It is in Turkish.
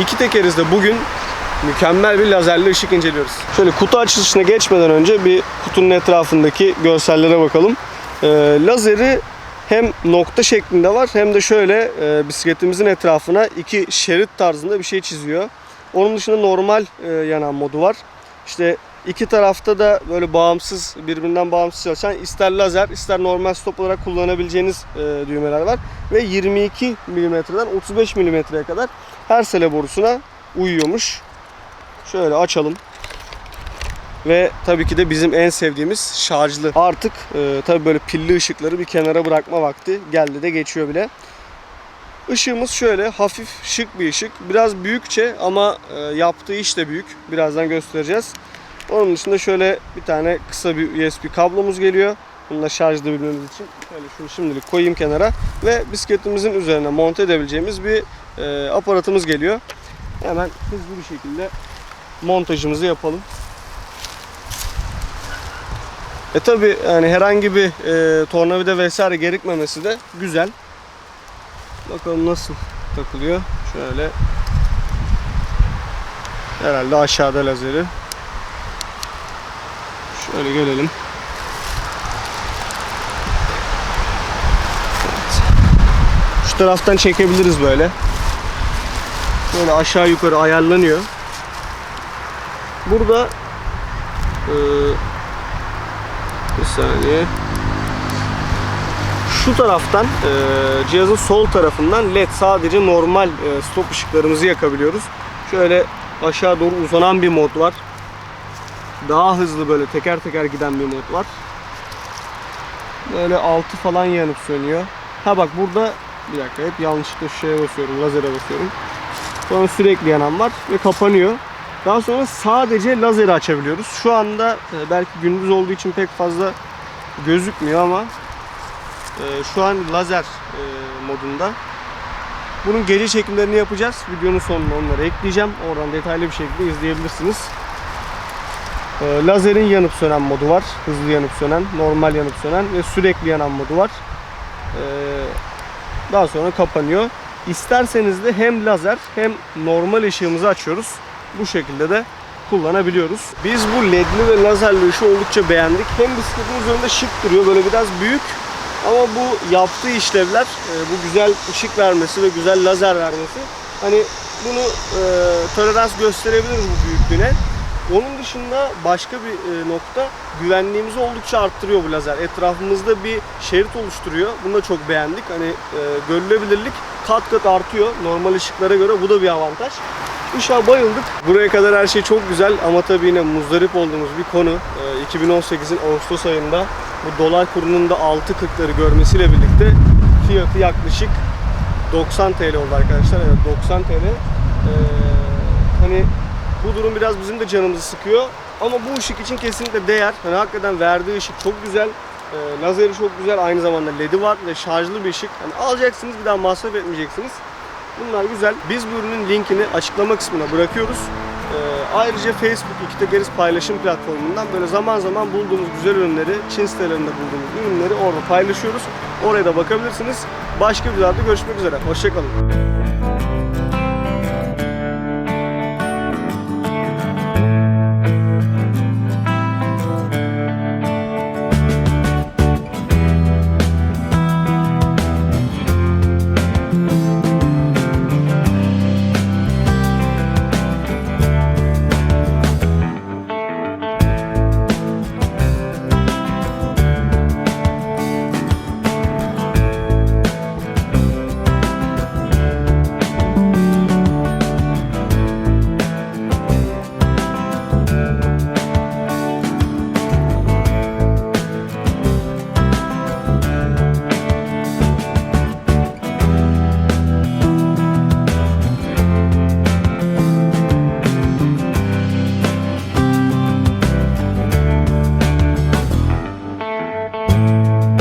İki tekerizde bugün mükemmel bir lazerli ışık inceliyoruz. Şöyle kutu açılışına geçmeden önce bir kutunun etrafındaki görsellere bakalım. Ee, lazeri hem nokta şeklinde var hem de şöyle e, bisikletimizin etrafına iki şerit tarzında bir şey çiziyor. Onun dışında normal e, yanan modu var. İşte iki tarafta da böyle bağımsız, birbirinden bağımsız çalışan ister lazer ister normal stop olarak kullanabileceğiniz e, düğmeler var. Ve 22 mm'den 35 mm'ye kadar her sele borusuna uyuyormuş. Şöyle açalım. Ve tabii ki de bizim en sevdiğimiz şarjlı. Artık e, tabii böyle pilli ışıkları bir kenara bırakma vakti geldi de geçiyor bile. Işığımız şöyle hafif şık bir ışık. Biraz büyükçe ama e, yaptığı iş de büyük. Birazdan göstereceğiz. Onun dışında şöyle bir tane kısa bir USB kablomuz geliyor. Bununla şarj edebilmemiz için. Şöyle şunu şimdilik koyayım kenara. Ve bisikletimizin üzerine monte edebileceğimiz bir e, aparatımız geliyor. Hemen hızlı bir şekilde montajımızı yapalım. E tabi yani herhangi bir e, tornavida vesaire gerekmemesi de güzel. Bakalım nasıl takılıyor. Şöyle. Herhalde aşağıda lazeri. Şöyle gelelim. Evet. Şu taraftan çekebiliriz böyle. Böyle aşağı yukarı ayarlanıyor. Burada e, bir saniye. Şu taraftan e, cihazın sol tarafından led sadece normal e, stop ışıklarımızı yakabiliyoruz. Şöyle aşağı doğru uzanan bir mod var. Daha hızlı böyle teker teker giden bir mod var. Böyle altı falan yanıp sönüyor. Ha bak burada bir dakika hep yanlışlıkla şeye basıyorum, lazere basıyorum. Sonra sürekli yanan var ve kapanıyor. Daha sonra sadece lazeri açabiliyoruz. Şu anda e, belki gündüz olduğu için pek fazla gözükmüyor ama e, şu an lazer e, modunda. Bunun gece çekimlerini yapacağız. Videonun sonuna onları ekleyeceğim. Oradan detaylı bir şekilde izleyebilirsiniz. E, Lazerin yanıp sönen modu var. Hızlı yanıp sönen, normal yanıp sönen ve sürekli yanan modu var. E, Daha sonra kapanıyor. İsterseniz de hem lazer hem normal ışığımızı açıyoruz. Bu şekilde de kullanabiliyoruz. Biz bu ledli ve lazerli ışığı oldukça beğendik. Hem bisikletin üzerinde şık duruyor böyle biraz büyük ama bu yaptığı işlevler e, bu güzel ışık vermesi ve güzel lazer vermesi hani bunu e, tolerans gösterebiliriz bu büyüklüğüne. Onun dışında başka bir e, nokta güvenliğimizi oldukça arttırıyor bu lazer. Etrafımızda bir şerit oluşturuyor. Bunu da çok beğendik. Hani e, görülebilirlik kat kat artıyor normal ışıklara göre. Bu da bir avantaj. Işığa bayıldık. Buraya kadar her şey çok güzel ama tabii yine muzdarip olduğumuz bir konu. Ee, 2018'in Ağustos ayında bu dolar kurunun da 6.40'ları görmesiyle birlikte fiyatı yaklaşık 90 TL oldu arkadaşlar. Evet 90 TL. Ee, hani bu durum biraz bizim de canımızı sıkıyor. Ama bu ışık için kesinlikle değer. Hani hakikaten verdiği ışık çok güzel. Ee, lazeri çok güzel. Aynı zamanda LED'i var ve şarjlı bir ışık. Hani alacaksınız bir daha masraf etmeyeceksiniz. Bunlar güzel. Biz bu ürünün linkini açıklama kısmına bırakıyoruz. Ee, ayrıca Facebook iki tekeriz paylaşım platformundan böyle zaman zaman bulduğumuz güzel ürünleri, Çin sitelerinde bulduğumuz ürünleri orada paylaşıyoruz. Oraya da bakabilirsiniz. Başka bir videoda görüşmek üzere. Hoşçakalın.